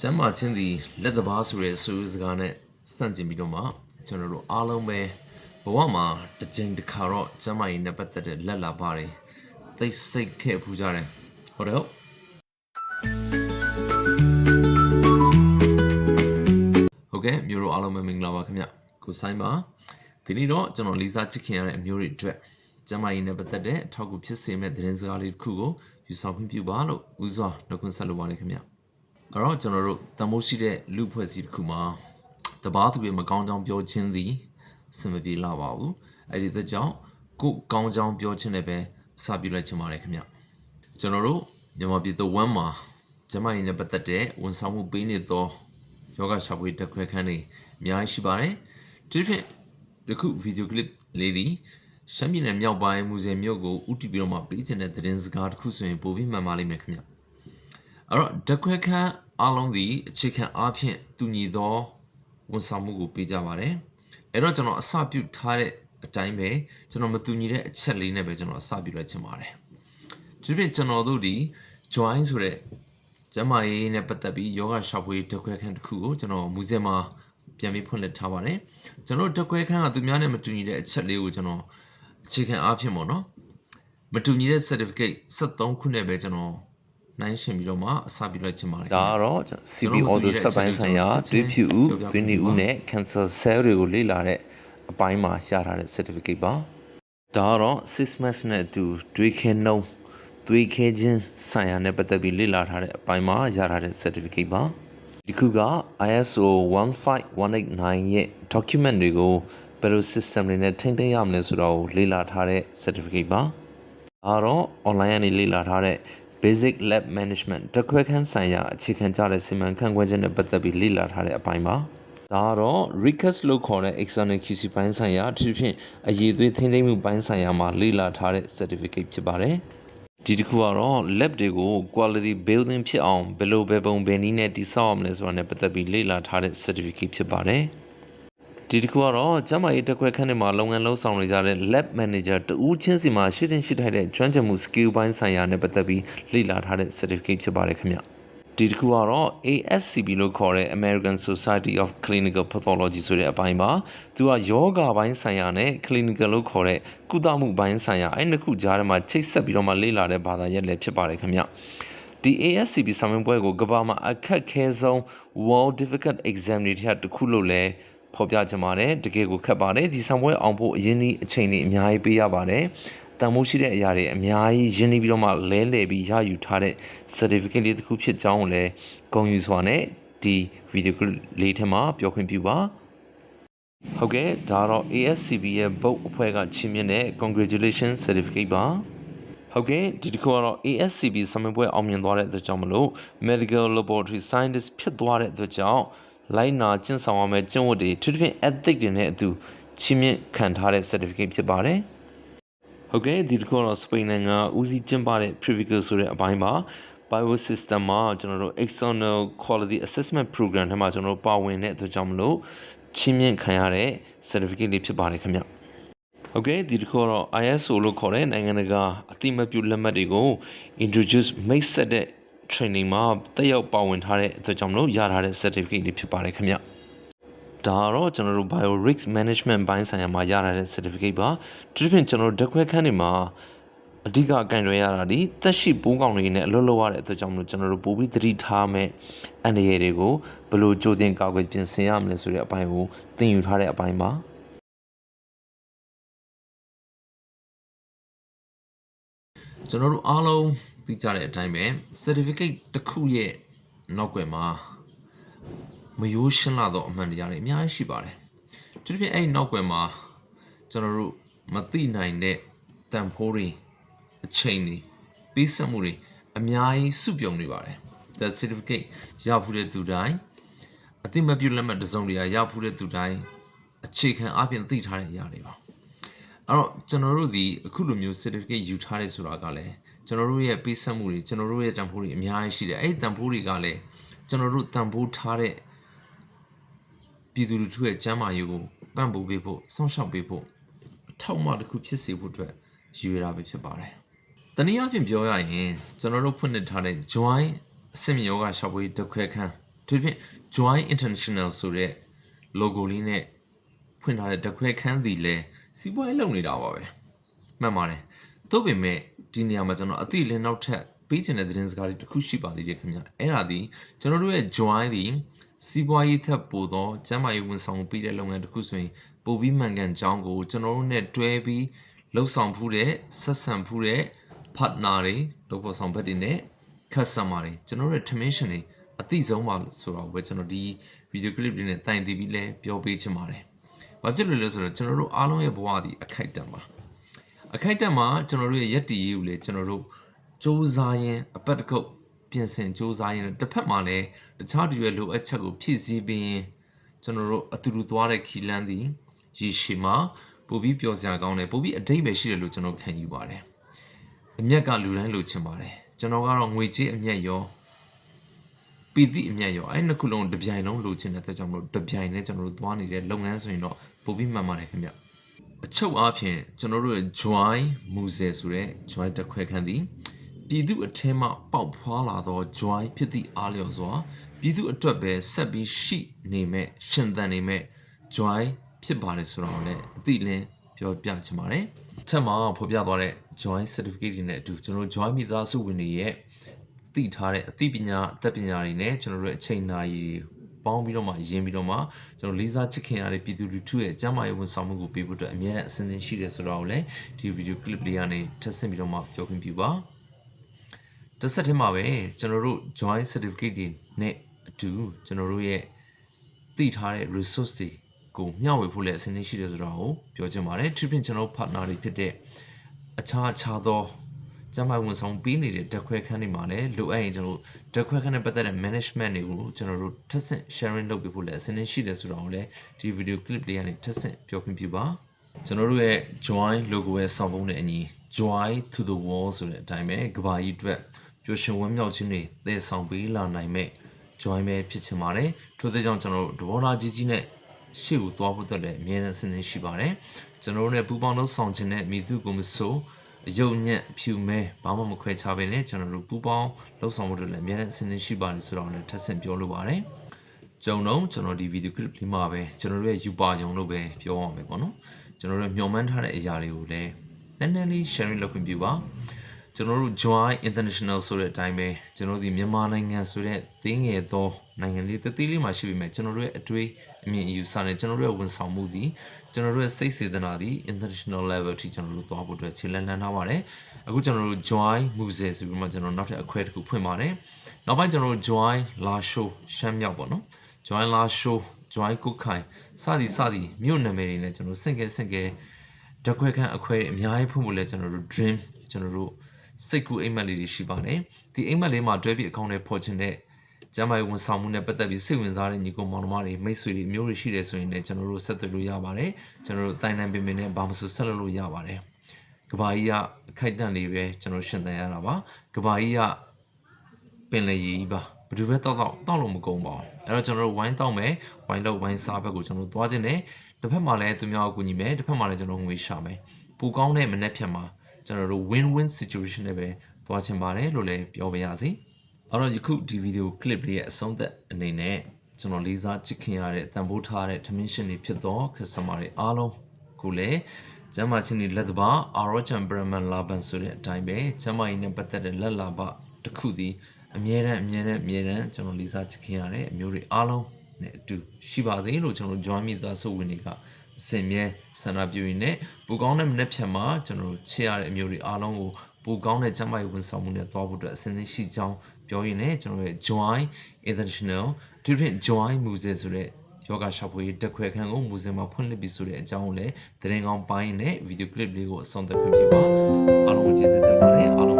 ကျမ်းမာချင်းသည်လက်တဘာဆိုတဲ့အဆိုစကားနဲ့စန့်ကျင်ပြီးတော့မှကျွန်တော်တို့အားလုံးပဲဘဝမှာတစ်ကြိမ်တစ်ခါတော့ကျမ်းမာရေးနဲ့ပတ်သက်တဲ့လက်လာပါတယ်သိစိတ်ခဲ့ဖူးကြတယ်ဟုတ်တယ်ဟုတ်ဟုတ်ကဲ့မျိုးတို့အားလုံးပဲမင်္ဂလာပါခင်ဗျကိုဆိုင်ပါဒီနေ့တော့ကျွန်တော်လေးစားချစ်ခင်ရတဲ့အမျိုးတွေအတွက်ကျမ်းမာရေးနဲ့ပတ်သက်တဲ့အထောက်အကူဖြစ်စေမယ့်သတင်းစကားလေးတစ်ခုကိုယူဆောင်ခွင့်ပြုပါလို့ဦးစွာနှုတ်ခွန်းဆက်လိုပါတယ်ခင်ဗျ အဲ့တော့ကျွန်တော်တို့တမိုးရှိတဲ့လူဖွဲ့စည်းတစ်ခုမှာတပားသူတွေမကောင်းကြောင်ပြောခြင်းသည်အဆင်မပြေလာပါဘူးအဲ့ဒီအတွက်ကြောင့်ကိုယ်ကောင်းကြောင်ပြောခြင်းနဲ့ပဲအစပြုလိုက်ချင်ပါတယ်ခင်ဗျကျွန်တော်တို့မြန်မာပြည်တော်ဝမ်းမှာကျမရင်နဲ့ပတ်သက်တဲ့ဝန်ဆောင်မှုပေးနေသောယောဂရှာဖွေတက်ခွဲခန်းတွေအများကြီးရှိပါတယ်ဒီဖြင့်ဒီခုဗီဒီယိုကလစ်လေးသည်ရှမ်းပြည်နယ်မြောက်ပိုင်းမူဆယ်မြို့ကိုဥတီပြီးတော့မှပေးခြင်းတဲ့သတင်းစကားတစ်ခုဆိုရင်ပိုပြီးမှန်ပါလိမ့်မယ်ခင်ဗျအဲ့တော့ဓာတ်ခွဲခန်း အားလုံးဒီအခြေခံအားဖြင့်တူညီသောဝန်ဆောင်မှုကိုပေးကြပါတယ်အဲ့တော့ကျွန်တော်အစပြုထားတဲ့အတိုင်းပဲကျွန်တော်မတူညီတဲ့အချက်လေးနဲ့ပဲကျွန်တော်အစပြုလိုက်ချင်ပါတယ်ဒီပြင်ကျွန်တော်တို့ဒီ join ဆိုတဲ့ကျမ်းမာရေးနဲ့ပတ်သက်ပြီးယောဂရှောက်ဖွေးဓာတ်ခွဲခန်းတစ်ခုကိုကျွန်တော်မူဇင်မှာပြန်ပြီးဖွင့်လှစ်ထားပါတယ်ကျွန်တော်ဓာတ်ခွဲခန်းကသူများနဲ့မတူညီတဲ့အချက်လေးကိုကျွန်တော်အခြေခံအားဖြင့်ပေါ့နော်မတူညီတဲ့ certificate 73ခုနဲ့ပဲကျွန်တော် နိုင်ရှင်ပြီးတော့မှအစပြုလိုက်ချင်ပါတယ်ဒါကတော့ CB auto စက်ပိုင်းဆိုင်ရာသွေးဖြူဦးသွေးနီဦးနဲ့ cancer cell တွေကိုလေ့လာတဲ့အပိုင်းမှာရထားတဲ့ certificate ပါဒါကတော့ six months နဲ့အတူတွေးခဲနှုံးသွေးခဲခြင်းဆိုင်ရာနဲ့ပတ်သက်ပြီးလေ့လာထားတဲ့အပိုင်းမှာရထားတဲ့ certificate ပါဒီခုက ISO 15189ရဲ့ document တွေကိုဘယ်လို system တွေနဲ့ထိန်းသိမ်းရမလဲဆိုတော့လေ့လာထားတဲ့ certificate ပါအားတော့ online ကနေလေ့လာထားတဲ့ basic lab management တခွဲခန်းဆိုင်ရာအခြေခံကြတဲ့စီမံခန့်ခွဲခြင်းနဲ့ပတ်သက်ပြီးလေ့လာထားတဲ့အပိုင်းပါဒါကတော့ recast လို့ခေါ်တဲ့ external QC ပိုင်းဆိုင်ရာအထူးဖြင့်အရေးသွေးထိန်းသိမ်းမှုပိုင်းဆိုင်ရာမှာလေ့လာထားတဲ့ certificate ဖြစ်ပါတယ်ဒီတစ်ခုကတော့ lab တွေကို quality building ဖြစ်အောင်ဘယ်လိုပဲပုံဘယ်နည်းနဲ့တည်ဆောက်ရမလဲဆိုတာနဲ့ပတ်သက်ပြီးလေ့လာထားတဲ့ certificate ဖြစ်ပါတယ် ဒီတစ်ခုကတော့ကျမရေးတက်ခွဲခန်းထဲမှာလုပ်ငန်းလုံးဆောင်နေကြတဲ့ lab manager တူဦးချင်းစီမှာရှိတင်ရှိထိုက်တဲ့ကျွမ်းကျင်မှု skill ပိုင်းဆိုင်ရာနဲ့ပတ်သက်ပြီးလေ့လာထားတဲ့ certificate ဖြစ်ပါတယ်ခင်ဗျဒီတစ်ခုကတော့ ASCP လို့ခေါ်တဲ့ American Society of Clinical Pathology ဆိုတဲ့အပိုင်းပါသူကယောဂပိုင်းဆိုင်ရာနဲ့ clinical လို့ခေါ်တဲ့ကုသမှုပိုင်းဆိုင်ရာအဲ့နှစ်ခုကြားထဲမှာချိတ်ဆက်ပြီးတော့မှလေ့လာတဲ့ဘာသာရပ်လည်းဖြစ်ပါတယ်ခင်ဗျဒီ ASCP ဆောင်ရွက်ပွဲကိုကမ္ဘာမှာအခက်ခဲဆုံး World Difficult Exam တွေထက်တစ်ခုလို့လည်း ဖော်ပြချင်ပါတယ်တကယ်ကိုခက်ပါတယ်ဒီဆောင်ပွဲအောင်ဖို့အရင်ဒီအချိန်တွေအများကြီးပေးရပါတယ်တန်မိုးရှိတဲ့အရာတွေအများကြီးရင်းနှီးပြီးတော့မှလဲလှယ်ပြီးရယူထားတဲ့ certificate လေးတစ်ခုဖြစ်ကြောင်းကိုလည်းဂုဏ်ယူစွာနဲ့ဒီဗီဒီယိုလေးထဲမှာပြောခွင့်ပြုပါဟုတ်ကဲ့ဒါတော့ ASCB ရဲ့ book အဖွဲ့ကချီးမြှင့်တဲ့ congratulations certificate ပါဟုတ်ကဲ့ဒီတစ်ခုကတော့ ASCB ဆမပွဲအောင်မြင်သွားတဲ့အတွက်ကြောင့်မလို့ Medical Laboratory Scientist ဖြစ်သွားတဲ့အတွက်ကြောင့် လိုက်နာကျင့်ဆောင်ရမယ့်ကျင့်ဝတ်တွေထူးထူးဖြင့် ethic တွေနဲ့အတူချီးမြှင့်ခံထားတဲ့ certificate ဖြစ်ပါတယ်ဟုတ်ကဲ့ဒီတစ်ခုကတော့ Spain နိုင်ငံဦးစီးကျင်းပတဲ့ Privical ဆိုတဲ့အပိုင်းပါ Biosystem မှာကျွန်တော်တို့ external quality assessment program ထဲမှာကျွန်တော်တို့ပါဝင်တဲ့အတွက်ကြောင့်မလို့ချီးမြှင့်ခံရတဲ့ certificate လေးဖြစ်ပါတယ်ခင်ဗျဟုတ်ကဲ့ဒီတစ်ခုကတော့ ISO လို့ခေါ်တဲ့နိုင်ငံတကာအတိမတ်ပြုလက်မှတ်တွေကို introduce မိတ်ဆက်တဲ့ training မှာတက်ရောက်ပါဝင်ထားတဲ့အတွက်ကြောင့်မလို့ရထားတဲ့ certificate တွေဖြစ်ပါတယ်ခင်ဗျဒါကတော့ကျွန်တော်တို့ bio risk management ဘိုင်းဆိုင်ရာမှာရထားတဲ့ certificate ပါဒီပြင်ကျွန်တော်တို့ဓာတ်ခွဲခန်းတွေမှာအဓိကကင်တွယ်ရတာဒီတက်ရှိပိုးကောင်တွေနဲ့အလုပ်လုပ်ရတဲ့အတွက်ကြောင့်မလို့ကျွန်တော်တို့ပိုပြီးသတိထားမဲ့အန္တရာယ်တွေကိုဘယ်လိုကြိုတင်ကာကွယ်ပြင်ဆင်ရမလဲဆိုတဲ့အပိုင်းကိုသင်ယူထားတဲ့အပိုင်းပါကျွန်တော်တို့အားလုံး သိကြတဲ့အတိုင်းပဲ certificate တစ်ခုရဲ့နောက်ွယ်မှာမယိုးရှင်းလာတော့အမှန်တရားတွေအများကြီးရှိပါတယ်ဒီပြင်အဲ့ဒီနောက်ွယ်မှာကျွန်တော်တို့မသိနိုင်တဲ့တန်ဖိုးတွေအချိန်တွေပေးဆက်မှုတွေအများကြီးစုပြုံနေပါတယ် the certificate ရဖူးတဲ့သူတိုင်းအသိမပြုလက်မှတ်တစ်စုံတရာရဖူးတဲ့သူတိုင်းအခြေခံအပြင်သိထားတဲ့အရာတွေပါအဲ့တော့ကျွန်တော်တို့ဒီအခုလိုမျိုး certificate ယူထားတယ်ဆိုတာကလည်း ကျွန်တော်တို့ရဲ့ပေးဆက်မှုတွေကျွန်တော်တို့ရဲ့တန်ဖိုးတွေအများကြီးရှိတယ်အဲ့ဒီတန်ဖိုးတွေကလည်းကျွန်တော်တို့တန်ဖိုးထားတဲ့ပြည်သူလူထုရဲ့ကျန်းမာရေးကိုပံ့ပိုးပေးဖို့စောင့်ရှောက်ပေးဖို့အထောက်အမတစ်ခုဖြစ်စေဖို့အတွက်ရည်ရွယ်တာပဲဖြစ်ပါတယ်။တနည်းအားဖြင့်ပြောရရင်ကျွန်တော်တို့ဖွင့်လှစ်ထားတဲ့ join အဆင့်မြင့်ယောဂရှာဖွေဓာတ်ခွဲခန်းဒီဖြင့် Joy International ဆိုတဲ့ logo လေးနဲ့ဖွင့်ထားတဲ့တခွဲခန်းစီလဲစီးပွားရေးလုပ်နေတာပါပဲမှန်ပါတယ်သို့ပေမဲ့ ဒီနေရာမှာကျွန်တော်အတိအလင်းနောက်ထပ်ပေးချင်တဲ့သတင်းစကားလေးတစ်ခုရှိပါသေးတယ်ခင်ဗျအဲ့ဒါဒီကျွန်တော်တို့ရဲ့ Joy ဒီစီးပွားရေးထက်ပိုသောကျန်းမာရေးဝန်ဆောင်မှုပေးတဲ့လုပ်ငန်းတစ်ခုဆိုရင်ပိုပြီးမှန်ကန်ကြောင်းကိုကျွန်တော်တို့ ਨੇ တွဲပြီးလှုပ်ဆောင်ဖူးတဲ့ဆက်ဆံဖူးတဲ့ partner တွေလုပ်ဖို့ဆောင်ဘက်တွေနဲ့ customer တွေကျွန်တော်တို့ရဲ့ commission တွေအတိဆုံးပါဆိုတော့ပဲကျွန်တော်ဒီ video clip တွေနဲ့တိုင်တည်ပြီးလဲပြောပေးချင်ပါတယ်။ဘာဖြစ်လို့လဲဆိုတော့ကျွန်တော်တို့အားလုံးရဲ့ဘဝဒီအခိုက်အတန့်ပါ။ အခိုက်အတန့်မှာကျွန်တော်တို့ရဲ့ရက်တီရေးကိုလေကျွန်တော်တို့စူးစမ်းရင်အပတ်တစ်ခုတ်ပြင်ဆင်စူးစမ်းရင်တစ်ဖက်မှာလည်းတခြားတူရဲ့လိုအပ်ချက်ကိုဖြည့်ဆည်းပြီးရင်ကျွန်တော်တို့အတူတူသွားတဲ့ခီလန်းသည်ရေရှည်မှာပိုပြီးပျော်စရာကောင်းတယ်ပိုပြီးအတိတ်ပဲရှိတယ်လို့ကျွန်တော်ခံယူပါတယ်။အမျက်ကလူတိုင်းလိုချင်ပါတယ်။ကျွန်တော်ကတော့ငွေကြေးအမျက်ရောပီတိအမျက်ရောအဲ့နှစ်ခုလုံးတစ်ပြိုင်လုံးလိုချင်တဲ့အတွက်ကြောင့်မလို့တစ်ပြိုင်နဲ့ကျွန်တော်တို့သွားနေတဲ့လုပ်ငန်းဆိုရင်တော့ပိုပြီးမှန်ပါတယ်ခင်ဗျ အချုပ်အားဖြင့်ကျွန်တော်တို့ရဲ့ joy မူဇယ်ဆိုတဲ့ joy တစ်ခွဲခန်းသည်ပြည်သူအထင်းမှပေါက်ဖွာလာသော joy ဖြစ်သည့်အားလျော်စွာပြည်သူအတွက်ပဲဆက်ပြီးရှိနေမဲ့ရှင်သန်နေမဲ့ joy ဖြစ်ပါတယ်ဆိုတော့လည်းအတိလင်းပြောပြချင်ပါတယ်ထက်မှာဖော်ပြသွားတဲ့ joy certificate တွေနဲ့အတူကျွန်တော်တို့ joy မိသားစုဝင်တွေရဲ့သိထားတဲ့အသိပညာအသက်ပညာတွေနဲ့ကျွန်တော်တို့ရဲ့အချိန်နာရီတွေ ပေါင်းပြီးတော့မှယင်းပြီးတော့မှကျွန်တော်လေးစားချစ်ခင်ရတဲ့ပြည်သူလူထုရဲ့ကျန်းမာရေးဝန်ဆောင်မှုကိုပေးဖို့အတွက်အများနဲ့အစဉ်သင်ရှိတယ်ဆိုတော့လည်းဒီ video clip လေးကနေထပ်ဆင့်ပြီးတော့မှပြောခွင့်ပြုပါတစ်ဆက်တည်းမှာပဲကျွန်တော်တို့ join certificate တွေနဲ့အတူကျွန်တော်တို့ရဲ့သိထားတဲ့ resource တွေကိုမျှဝေဖို့လည်းအစဉ်သင်ရှိတယ်ဆိုတော့ပြောချင်ပါတယ် trip ကျွန်တော်တို့ partner တွေဖြစ်တဲ့အခြားအခြားသော ကျန်းမာရေးဝန်ဆောင်ပေးနေတဲ့တက်ခွဲခန်းတွေမှာလည်းလိုအပ်ရင်ကျွန်တော်တို့တက်ခွဲခန်းနဲ့ပတ်သက်တဲ့ management တွေကိုကျွန်တော်တို့ထပ်ဆင့် sharing လုပ်ပေးဖို့လည်းအစဉ်သင်ရှိတယ်ဆိုတော့လည်းဒီ video clip လေးကနေထပ်ဆင့်ပြောခွင့်ပြုပါကျွန်တော်တို့ရဲ့ join logo ရဲ့ဆောင်ပုံးနဲ့အညီ joy to the wall ဆိုတဲ့အတိုင်းပဲကဘာကြီးအတွက်ပျော်ရွှင်ဝမ်းမြောက်ခြင်းတွေသယ်ဆောင်ပေးလာနိုင်မဲ့ join ပဲဖြစ်ချင်ပါတယ်ထို့သောကြောင့်ကျွန်တော်တို့တဘောသားကြီးကြီးနဲ့ရှေ့ကိုသွားဖို့အတွက်လည်းအမြဲတမ်းအစဉ်သင်ရှိပါတယ်ကျွန်တော်တို့ ਨੇ ပူပေါင်းလို့ဆောင်ခြင်းနဲ့မိသူကိုမဆိုးအ ယုံညက်ဖြူမဲဘာမှမခွဲခြားဘဲနဲ့ကျွန်တော်တို့ပူပေါင်းလှုပ်ဆောင်မှုတွေလည်းအများနဲ့အဆင်သင့်ရှိပါတယ်ဆိုတော့လည်းထပ်ဆင့်ပြောလိုပါတယ်။ကြုံတော့ကျွန်တော်ဒီဗီဒီယိုကလစ်လေးမှာပဲကျွန်တော်တို့ရဲ့ယူပါကြုံလို့ပဲပြောရမယ်ပေါ့နော်။ကျွန်တော်တို့မျှော်မှန်းထားတဲ့အရာတွေကိုလည်းနည်းနည်းလေး sharing လုပ်ခွင့်ပြုပါ။ကျွန်တော်တို့ Joy International ဆိုတဲ့အတိုင်းပဲကျွန်တော်ဒီမြန်မာနိုင်ငံဆိုတဲ့သင်းငယ်သောနိုင်ငံလေးတသေးလေးမှာရှိပေမဲ့ကျွန်တော်တို့ရဲ့အတွေ့အမြင်အယူဆနဲ့ကျွန်တော်တို့ရဲ့ဝန်ဆောင်မှုဒီ ကျွန်တော်တို့ရဲ့စိတ်စေတနာဒီ international level ထိကျွန်တော်တို့သွားဖို့အတွက်ခြေလှမ်းလှမ်းထားပါတယ်အခုကျွန်တော်တို့ joy music ဆိုပြီးမှကျွန်တော်နောက်ထပ်အခွဲတစ်ခုဖွင့်ပါတယ်နောက်ပိုင်းကျွန်တော်တို့ joy la show ရှမ်းမြောက်ပေါ့နော် joy la show joy ကုတ်ခိုင်စသည်စသည်မြို့နာမည်တွေနဲ့ကျွန်တော်စင်ကဲစင်ကဲဓာတ်ခွဲခန်းအခွဲအများကြီးဖွင့်ဖို့လဲကျွန်တော်တို့ dream ကျွန်တော်တို့စိတ်ကူးအိမ်မက်လေးတွေရှိပါတယ်ဒီအိမ်မက်လေးမှာတွဲပြီးအကောင့်တွေဖော်ချင်တဲ့ ကျမ်းမာရေးဝန်ဆောင်မှုနဲ့ပတ်သက်ပြီးစိတ်ဝင်စားတဲ့ညီကောင်မောင်နှမတွေမိတ်ဆွေတွေမျိုးတွေရှိတယ်ဆိုရင်လည်းကျွန်တော်တို့ဆက်သွယ်လို့ရပါတယ်ကျွန်တော်တို့တိုင်တိုင်ပင်ပင်နဲ့ဘာမှမဆိုဆက်လုပ်လို့ရပါတယ်ကဘာကြီးကအခိုက်အတန့်လေးပဲကျွန်တော်ရှင်သန်ရတာပါကဘာကြီးကပင်လယ်ကြီးပါဘယ်သူပဲတောက်တောက်တောက်လို့မကုန်ပါဘူးအဲ့တော့ကျွန်တော်တို့ဝိုင်းတောက်မယ်ဝိုင်းလောက်ဝိုင်းစားဘက်ကိုကျွန်တော်တို့သွားခြင်းနဲ့တစ်ဖက်မှာလည်းသူများကိုကူညီမယ်တစ်ဖက်မှာလည်းကျွန်တော်ငွေရှာမယ်ပူကောင်းတဲ့မနေ့ဖြတ်မှာကျွန်တော်တို့ win win situation နဲ့ပဲသွားချင်ပါတယ်လို့လည်းပြောပါရစေ။ အဲ့တော့ယခုဒီဗီဒီယို clip လေးရဲ့အဆုံးသက်အနေနဲ့ကျွန်တော်လေးစားချစ်ခင်ရတဲ့တန်ဖိုးထားတဲ့ dimension တွေဖြစ်သော customer တွေအားလုံးကိုလည်းကျမ်းမာချင်းတွေလက်သဘာအာရောချန်ပရမန်လာဘန်ဆိုတဲ့အတိုင်းပဲကျမ်းမာရေးနဲ့ပတ်သက်တဲ့လက်လာဘတစ်ခုသည်အမြဲတမ်းအမြဲတမ်းအမြဲတမ်းကျွန်တော်လေးစားချစ်ခင်ရတဲ့အမျိုးတွေအားလုံးနဲ့အတူရှိပါစေလို့ကျွန်တော် join မိသားစုဝင်တွေက စင်မြဲဆန္ဒပြုရင်းနဲ့ပူကောင်းတဲ့မနေ့ဖြတ်မှာကျွန်တော်တို့ချစ်ရတဲ့အမျိုးတွေအားလုံးကိုပူကောင်းတဲ့ကျန်းမာရေးဝန်ဆောင်မှုနဲ့တွားဖို့အတွက်အစဉ်သင့်ရှိကြောင်းပြောရင်းနဲ့ကျွန်တော်ရဲ့ Joy International ဒီပြင် Joy Music ဆိုတဲ့ယောဂရှော့ဖွေးတက်ခွဲခန်းကိုမူဇင်မှာဖွင့်လှစ်ပြီးဆိုတဲ့အကြောင်းကိုလည်းသတင်းကောင်းပိုင်းနဲ့ဗီဒီယိုကလစ်လေးကိုအဆုံးသတ်ခွင့်ပြုပါအားလုံးကျေးဇူးတင်ပါတယ်